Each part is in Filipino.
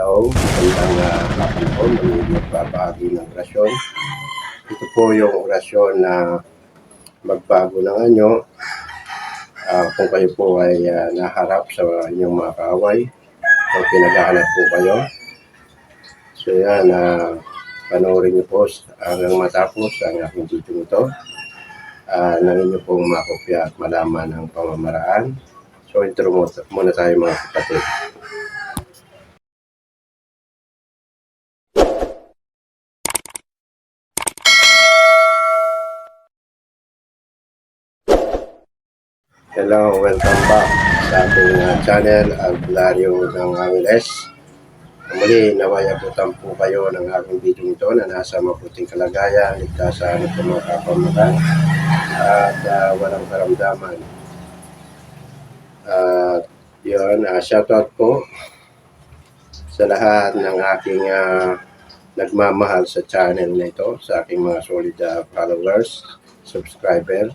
Hello, magandang uh, hapon po. Muli magbabahagi ng orasyon. Ito po yung orasyon na magbago ng anyo. Ah, kung kayo po ay ah, naharap sa inyong mga kaaway, kung pinaghahanap po kayo. So yan, uh, panoorin niyo po hanggang matapos ang aking video ito. Uh, nang inyo pong makopya at malaman ang pamamaraan. So intro muna tayo mga kapatid. Hello, welcome back sa ating uh, channel, Albularyo ng Angeles. Muli, naway abutan po kayo ng aking video ito na nasa mabuting kalagayan, ligtasan at mga kapamakan at uh, walang karamdaman. At yun, uh, shoutout po sa lahat ng aking uh, nagmamahal sa channel na ito, sa aking mga solid uh, followers, subscriber,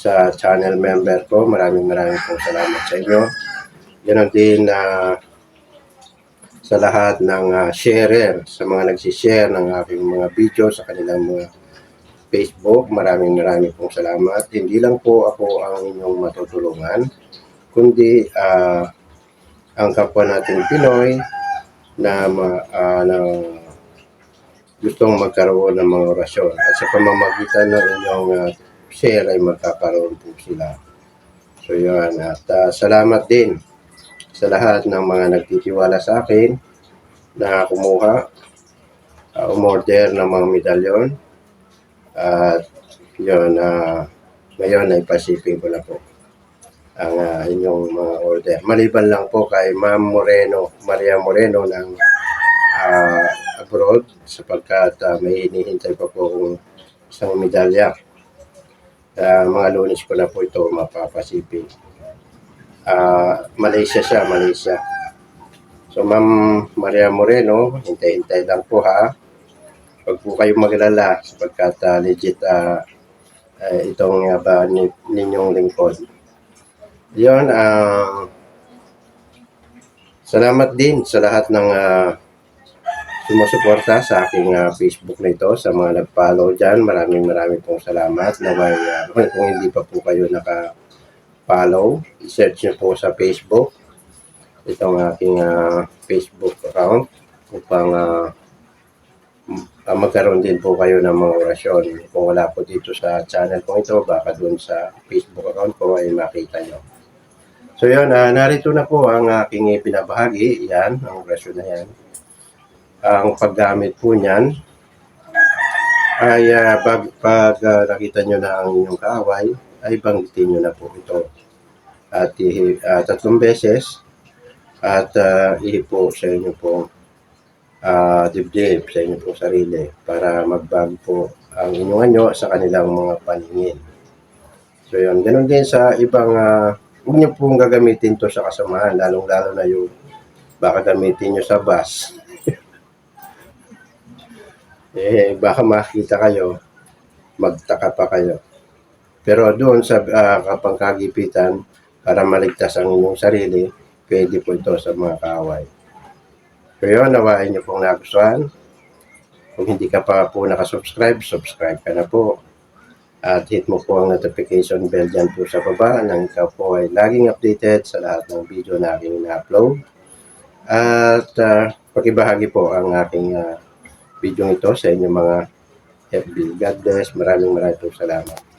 sa channel member ko. Maraming maraming pong salamat sa inyo. Ganon din na sa lahat ng uh, sharer, sa mga nagsishare ng aking mga video sa kanilang mga Facebook. Maraming maraming pong salamat. Hindi lang po ako ang inyong matutulungan, kundi ah, ang kapwa natin Pinoy na, ah, na gustong magkaroon ng mga orasyon. At sa pamamagitan ng inyong ah, share ay magkakaroon po sila. So yun. At ah, salamat din sa lahat ng mga nagtitiwala sa akin na kumuha, uh, umorder ng mga medalyon. At yun, ah, ngayon ay pasiping ko na po ang ah, inyong mga order. Maliban lang po kay Ma'am Moreno, Maria Moreno ng ah, abroad sapagkat ah, may hinihintay pa po kung isang medalya. Ah, mga lunes ko na po ito mapapasiping. Ah, Malaysia siya, Malaysia. So Ma'am Maria Moreno, hintay-hintay lang po ha. Huwag po kayong maglala sapagkat ah, legit ah, eh, itong uh, ba, ni, ninyong lingkod. Yun, ah, salamat din sa lahat ng ah, sumusuporta sa aking ah, Facebook na ito, sa mga nag-follow dyan. Maraming maraming pong salamat. Naway, ah, kung hindi pa po kayo naka-follow, i-search nyo po sa Facebook itong aking ah, Facebook account upang ah, magkaroon din po kayo ng mga orasyon. Kung wala po dito sa channel ko ito, baka doon sa Facebook account ko ay makita nyo. So yun, ah, narito na po ang aking pinabahagi. Yan, ang orasyon na yan. Ang paggamit po niyan ay ah, pag, pag ah, nakita nyo na ang inyong kaaway, ay banggitin nyo na po ito. At ah, tatlong beses at uh, ihipo sa inyo po uh, dibdib sa inyo po sarili para magbago po ang inyong anyo sa kanilang mga paningin. So yun, ganun din sa ibang uh, huwag niyo pong gagamitin to sa kasamahan, lalong-lalo na yung baka gamitin nyo sa bus. Eh, baka makita kayo, magtaka pa kayo. Pero doon sa uh, kapangkagipitan, para maligtas ang inyong sarili, pwede po ito sa mga kaaway. Yun, nawain niyo pong nagustuhan. Kung hindi ka pa po nakasubscribe, subscribe ka na po. At hit mo po ang notification bell dyan po sa baba nang ikaw po ay laging updated sa lahat ng video na aking na-upload. At uh, pakibahagi po ang aking uh, video ito sa inyong mga FB. God bless. Maraming maraming salamat.